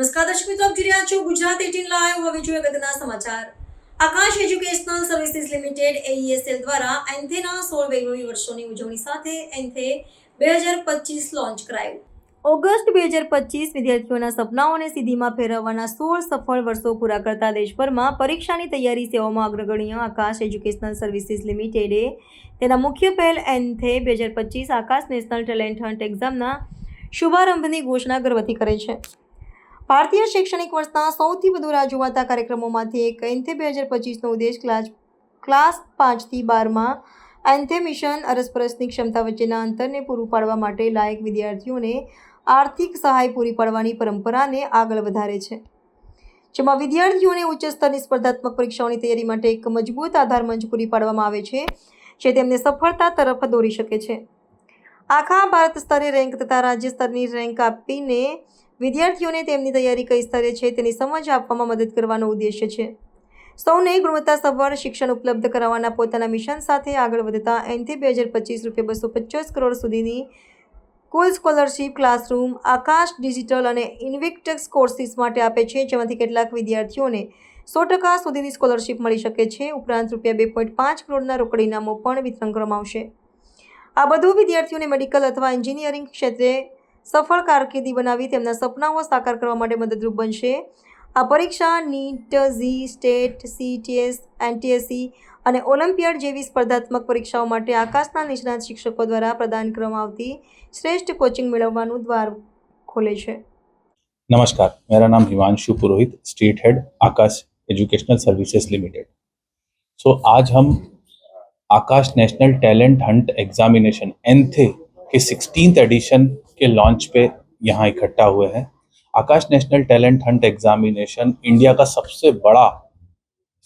નમસ્કાર દર્શક મિત્રો, આપ જોઈ રહ્યા છો ગુજરાત એટીન લાઈવ હવે જોઈએ અગત્યના સમાચાર. Aakash Educational Services Limited AESL દ્વારા એન્થેના સોળ વૈભવી વર્ષોની ઉજવણી સાથે એન્થે બે હજાર પચીસ લોન્ચ કરાયું. ઓગસ્ટ બે હજાર પચીસ વિદ્યાર્થીઓના સપનાઓને સિદ્ધિમાં ફેરવવાના સોળ સફળ વર્ષો પૂરા કરતા દેશભરમાં પરીક્ષાની તૈયારી સેવામાં અગ્રગણ્ય આકાશ એજ્યુકેશનલ સર્વિસીસ લિમિટેડે. તેના મુખ્ય પહેલ એન્થે બે હજાર પચીસ આકાશ નેશનલ ટેલેન્ટ હન્ટ એક્ઝામના શુભારંભની ઘોષણા ગર્વથી કરે છે. ભારતીય શૈક્ષણિક વર્ષના સૌથી વધુ રાહ જોવાતા કાર્યક્રમોમાંથી એક એન્થે બે હજાર પચીસનો ઉદ્દેશ ક્લાસ ક્લાસ પાંચથી બારમાં એન્થે મિશન અરસપરસની ક્ષમતા વચ્ચેના અંતરને પૂરું પાડવા માટે લાયક વિદ્યાર્થીઓને આર્થિક સહાય પૂરી પાડવાની પરંપરાને આગળ વધારે છે. જેમાં વિદ્યાર્થીઓને ઉચ્ચ સ્તરની સ્પર્ધાત્મક પરીક્ષાઓની તૈયારી માટે એક મજબૂત આધાર મંચ પૂરી પાડવામાં આવે છે, જે તેમને સફળતા તરફ દોરી શકે છે. આખા ભારત સ્તરે રેન્ક તથા રાજ્ય સ્તરની રેન્ક આપીને વિદ્યાર્થીઓને તેમની તૈયારી કઈ સ્તરે છે તેની સમજ આપવામાં મદદ કરવાનો ઉદ્દેશ્ય છે. સૌને ગુણવત્તાસભર શિક્ષણ ઉપલબ્ધ કરાવવાના પોતાના મિશન સાથે આગળ વધતા એનથી બે હજાર પચીસ રૂપિયા બસો પચાસ કરોડ સુધીની કુલ સ્કોલરશિપ ક્લાસરૂમ આકાશ ડિજિટલ અને ઇન્વિક્ટક્સ કોર્સિસ માટે આપે છે, જેમાંથી કેટલાક વિદ્યાર્થીઓને સો ટકા સુધીની સ્કોલરશિપ મળી શકે છે. ઉપરાંત રૂપિયા બે પોઈન્ટ પાંચ કરોડના રોકડ ઇનામો પણ વિતરણ કરવામાં આવશે. આ બધું વિદ્યાર્થીઓને મેડિકલ અથવા એન્જિનિયરિંગ ક્ષેત્રે સફળ કારકિર્દી બનાવી તેમના સપનાઓ સાકાર કરવા માટે મદદરૂપ બનશે આ પરીક્ષા NEET JEE state CTS NTSC અને ઓલિમ્પિયાડ જેવી સ્પર્ધાત્મક પરીક્ષાઓ માટે આકાશના નિષ્ણાત શિક્ષકો દ્વારા પ્રદાન કરવામાં આવતી શ્રેષ્ઠ કોચિંગ મેળવવાનું દ્વાર ખોલે છે नमस्कार मेरा नाम Himanshu Purohit state head Aakash educational services limited so आज हम Aakash national talent hunt examination ANTHE के सिक्सटींथ एडिशन के लॉन्च पे यहाँ इकट्ठा हुए हैं। Aakash National Talent Hunt Examination India का सबसे बड़ा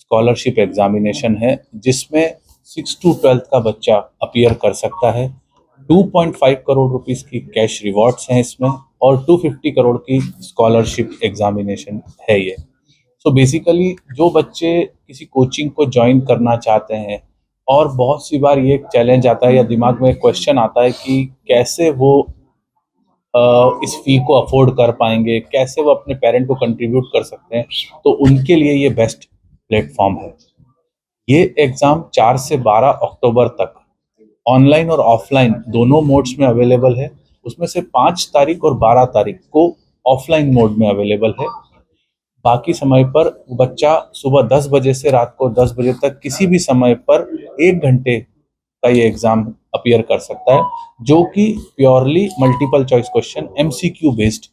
स्कॉलरशिप एग्जामिनेशन है, जिसमें सिक्स टू ट्वेल्थ का बच्चा अपियर कर सकता है। 2.5 करोड़ रुपीस की कैश रिवॉर्ड्स हैं इसमें और 250 करोड़ की स्कॉलरशिप एग्जामिनेशन है ये। सो so बेसिकली जो बच्चे किसी कोचिंग को ज्वाइन करना चाहते हैं और बहुत सी बार ये चैलेंज आता है या दिमाग में क्वेश्चन आता है कि कैसे वो इस फ़ी को अफोर्ड कर पाएँगे, कैसे वो अपने पेरेंट को कंट्रीब्यूट कर सकते हैं तो उनके लिए ये बेस्ट प्लेटफॉर्म है। ये एग्ज़ाम 4 से 12 अक्टूबर तक ऑनलाइन और ऑफलाइन दोनों मोड्स में अवेलेबल है। उसमें से पाँच तारीख और बारह तारीख को ऑफलाइन मोड में अवेलेबल है। बाकी समय पर बच्चा सुबह दस बजे से रात को दस बजे तक किसी भी समय पर एक घंटे का ये एग्ज़ाम अपियर कर सकता है जो कि purely multiple choice question MCQ based